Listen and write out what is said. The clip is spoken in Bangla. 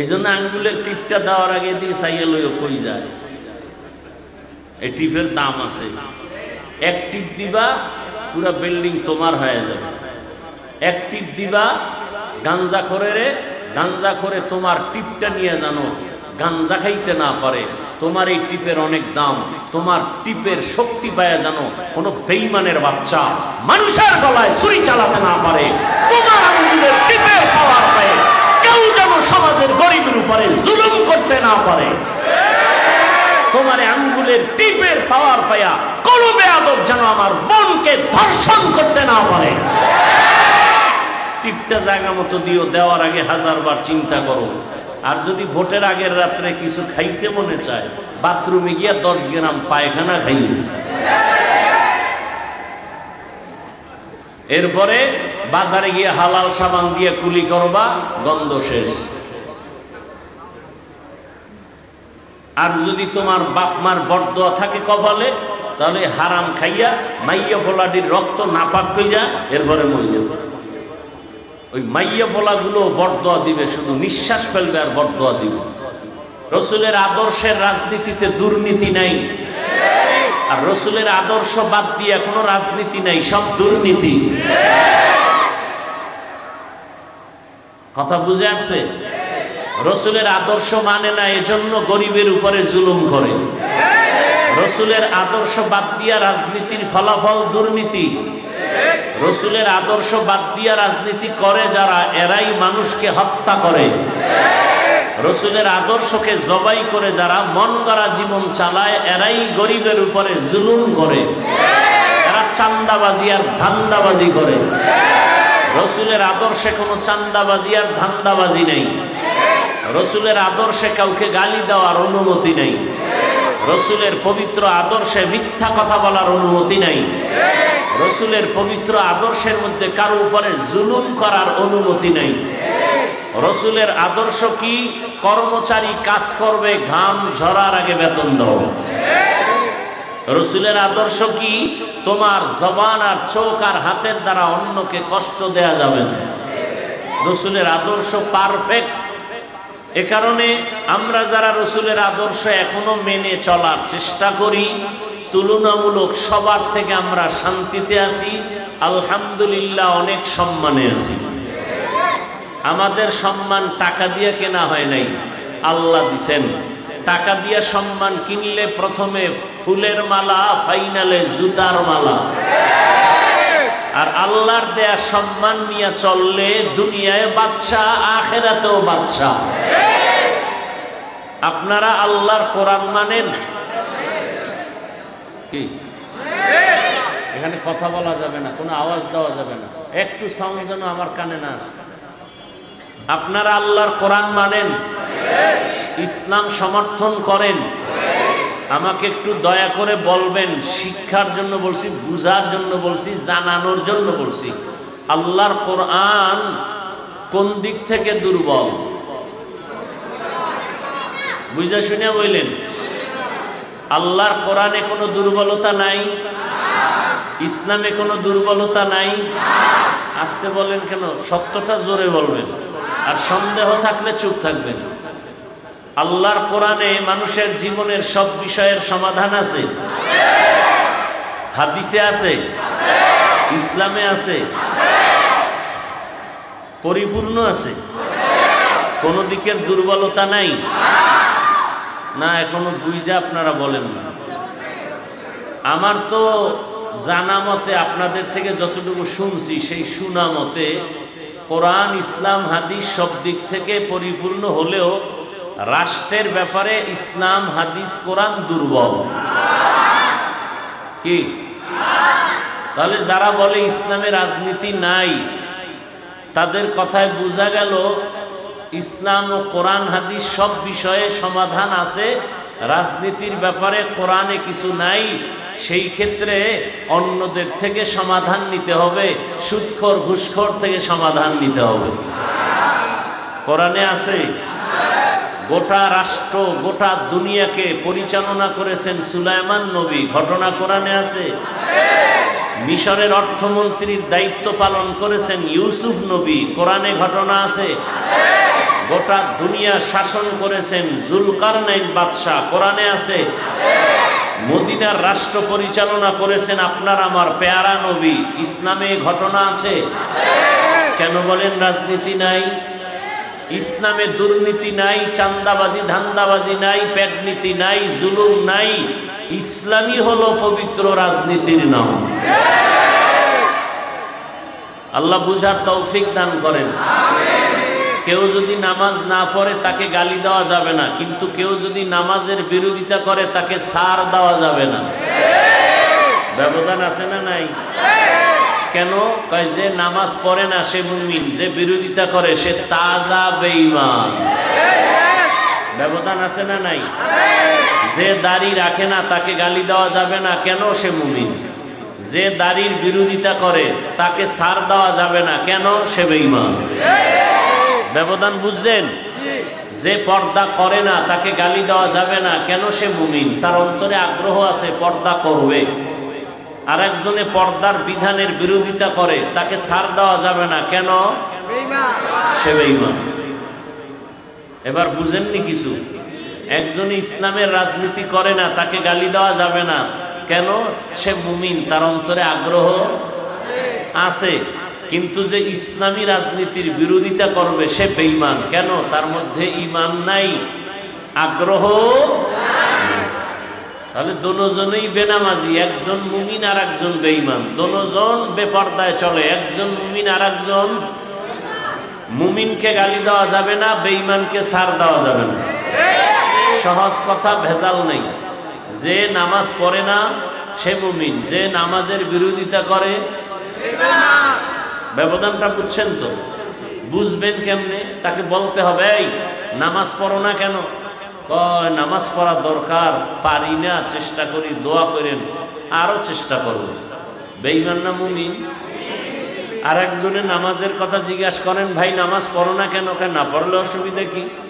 এই জন্য আঙ্গুলের টিপটা দেওয়ার আগে দিয়ে সাইয়া লইও কই যায়? এই টিপের দাম আছে। এক টিপ দিবা, পুরা বিল্ডিং তোমার হয়ে যাবে। এক টিপ দিবা, গাঞ্জা করে রে, গাঞ্জা করে তোমার টিপটা নিয়ে জানো গাঞ্জা খাইতে না পারে। তোমার এই টিপের অনেক দাম। তোমার টিপের শক্তি পায় জানো কোনো বেইমানের বাচ্চা মানুষের গলায় ছুরি চালাতে না পারে। তোমার আঙ্গুলের টিপের পাওয়ার পায় কেউ যেন সমাজের গরিবের উপরে জুলুম করতে না পারে তোমার এই আঙ্গুলের টিপের পাওয়ার পায়া কোনো বেয়াদব যেন আমার বোনকে ধর্ষণ না পারে। টিপটা জায়গা মতো দিও, দেওয়ার আগে হাজারবার চিন্তা করো। আর যদি ভোটের আগের রাত্রে কিছু খাইতে মনে চায়, বাথরুমে গিয়া দশ গ্রাম পায়খানা খাই এরপরে বাজারে গিয়ে হালাল সাবান দিয়ে কুলি করবা, গন্ধ শেষ। আর যদি তোমার বাপ মার থাকে কপালে তাহলে হারাম খাইয়া মাইয়া ফোলাডির রক্ত নাপাক কইরা এরপরে মই যাবে। ওই মাইয়া পোলাগুলো বরদোয়া দিবে, শুধু নিঃশ্বাস ফেলবে আর বরদোয়া দিবে। রসুলের আদর্শের রাজনীতিতে দুর্নীতি নাই। আর রসুলের আদর্শ বাদ দিয়ে কোনো রাজনীতি নাই, সব দুর্নীতি। কথা বুঝে আসছে? রসুলের আদর্শ মানে না, এজন্য গরিবের উপরে জুলুম করে। রসুলের আদর্শ বাদ দিয়া রাজনীতির ফলাফল দুর্নীতি। রসুলের আদর্শ বাদ দিয়া রাজনীতি করে যারা, এরাই মানুষকে হত্যা করে। রসুলের আদর্শকে জবাই করে যারা, মন গড়া জীবন চালায়, এরাই গরিবের উপরে জুলুম করে। এরা চান্দাবাজি আর ধান্দাবাজি করে। রসুলের আদর্শে কোনো চান্দাবাজি আর ধান্দাবাজি নেই। রসুলের আদর্শে কাউকে গালি দেওয়ার অনুমতি নেই। রসুলের পবিত্র আদর্শে মিথ্যা কথা বলার অনুমতি নাই। রসুলের পবিত্র আদর্শের মধ্যে কারও উপরে জুলুম করার অনুমতি নাই। রসুলের আদর্শ কি? কর্মচারী কাজ করবে, ঘাম ঝরার আগে বেতন দাও। রসুলের আদর্শ কি? তোমার জবান আর চোখ আর হাতের দ্বারা অন্যকে কষ্ট দেয়া যাবে না। রসুলের আদর্শ পারফেক্ট এ কারণে আমরা যারা রসুলের আদর্শ এখনও মেনে চলার চেষ্টা করি, তুলনামূলক সবার থেকে আমরা শান্তিতে আছি, আলহামদুলিল্লাহ অনেক সম্মানে আছি। আমাদের সম্মান টাকা দিয়ে কেনা হয় নাই, আল্লাহ দিছেন। টাকা দিয়ে সম্মান কিনলে প্রথমে ফুলের মালা, ফাইনালে জুতার মালা। আর আল্লাহর দেয়া সম্মান নিয়ে চললে দুনিয়ায় বাদশাহ, আখেরাতেও বাদশাহ। আপনারা আল্লাহর কোরআন মানেন? কি? এখানে কথা বলা যাবে না, কোনো আওয়াজ দেওয়া যাবে না। একটু সাউন্ড যেন আমার কানে না। আপনারা আল্লাহর কোরআন মানেন? ইসলাম সমর্থন করেন? আমাকে একটু দয়া করে বলবেন, শিক্ষার জন্য বলছি, বুঝার জন্য বলছি, জানানোর জন্য বলছি। আল্লাহর কোরআন কোন দিক থেকে দুর্বল? বুঝা শুনে বললেন, আল্লাহর কোরআনে কোনো দুর্বলতা নাই? ইসলামে কোনো দুর্বলতা নাই? আসতে বলেন কেন? সত্যটা জোরে বলবেন। আর সন্দেহ থাকলে চুপ থাকবেন। আল্লাহর কোরআনে মানুষের জীবনের সব বিষয়ের সমাধান আছে? হাদিসে আছে? ইসলামে আছে? পরিপূর্ণ আছে? কোন দিকের দুর্বলতা নাই? না, এখনও বুঝে আপনারা বলেন না। আমার তো জানা মতে, আপনাদের থেকে যতটুকু শুনছি, সেই শোনা মতে, কোরআন, ইসলাম, হাদিস সব দিক থেকে পরিপূর্ণ হলেও রাষ্ট্রের ব্যাপারে ইসলাম, হাদিস, কোরআন দুর্বল। কি? তাহলে যারা বলে ইসলামে রাজনীতি নাই, তাদের কথায় বোঝা গেল, ইসলাম ও কোরআন, হাদিস সব বিষয়ে সমাধান আছে। রাজনীতির ব্যাপারে কোরআনে কিছু নাই, সেই ক্ষেত্রে অন্যদের থেকে সমাধান নিতে হবে, সুৎখর, ঘুষখর থেকে সমাধান নিতে হবে। কোরআনে আছে? গোটা রাষ্ট্র, গোটা দুনিয়াকে পরিচালনা করেছেন সুলাইমান নবী। ঘটনা কোরআনে আছে। মিশরের অর্থমন্ত্রীর দায়িত্ব পালন করেছেন ইউসুফ নবী। কোরআনে ঘটনা আছে। গোটা দুনিয়া শাসন করেছেন জুলকারনাইন বাদশাহ। কোরআনে আছে। মদিনার রাষ্ট্র পরিচালনা করেছেন আপনার আমার পেয়ারা নবী। ইসলামে ঘটনা আছে। কেন বলেন রাজনীতি নাই? ইসলামে দুর্নীতি নাই, চান্দাবাজি, ধান্দাবাজি নাই, প্যাটনীতি নাই, জুলুম নাই। ইসলামই হলো পবিত্র রাজনীতির নাম। আল্লাহ বুঝার তৌফিক দান করেন। কেউ যদি নামাজ না পড়ে তাকে গালি দেওয়া যাবে না, কিন্তু কেউ যদি নামাজের বিরোধিতা করে তাকে সার দেওয়া যাবে না। ব্যবধান আছে না নাই? কেন? কয়, যে নামাজ পড়ে না, সে মুমিন, যে বিরোধিতা করে, সে তাজা বেঈমান। ব্যবধান আছে না নাই? যে দাড়ি রাখে না, তাকে গালি দেওয়া যাবে না, কেন সে মুমিন? যে দাড়ির বিরোধিতা করে, তাকে সার দেওয়া যাবে না, কেন সে বেঈমান? ব্যবধান বুঝছেন? যে পর্দা করে না, তাকে গালি দেওয়া যাবে না, কেন সে মুমিন? তার অন্তরে আগ্রহ আছে, পর্দা করবে। আর একজনে পর্দার বিধানের বিরোধিতা করে, তাকে সার দেওয়া যাবে না। কেন? সে এবার বুঝেননি কিছু? একজনে ইসলামের রাজনীতি করে না, তাকে গালি দেওয়া যাবে না। কেন? সে মুমিন, তার অন্তরে আগ্রহ আছে। কিন্তু যে ইসলামী রাজনীতির বিরোধিতা করবে, সে বেইমান কেন? তার মধ্যে ইমান নাই, আগ্রহ তাহলে দোনোজনেই বেনামাজি, একজন মুমিন আর একজন বেঈমান। দোনোজন বেপর্দায় চলে, একজন মুমিন আর একজন মুমিনকে গালি দেওয়া যাবে না, বেঈমানকে সার দেওয়া যাবে না। সহজ কথা, ভেজাল নেই। যে নামাজ পড়ে না, সে মুমিন। যে নামাজের বিরোধিতা করে, ব্যবধানটা বুঝছেন তো? বুঝবেন কেমনে? তাকে বলতে হবে, এই, নামাজ পড়ো না কেন? নামাজ পড়া দরকার, পারি না, চেষ্টা করি, দোয়া করেন আরও চেষ্টা করব। বেইমান না মুমিন? আর একজনে নামাজের কথা জিজ্ঞাসা করেন, ভাই, নামাজ পড়ো না কেন? কেন না পড়লে অসুবিধা কি?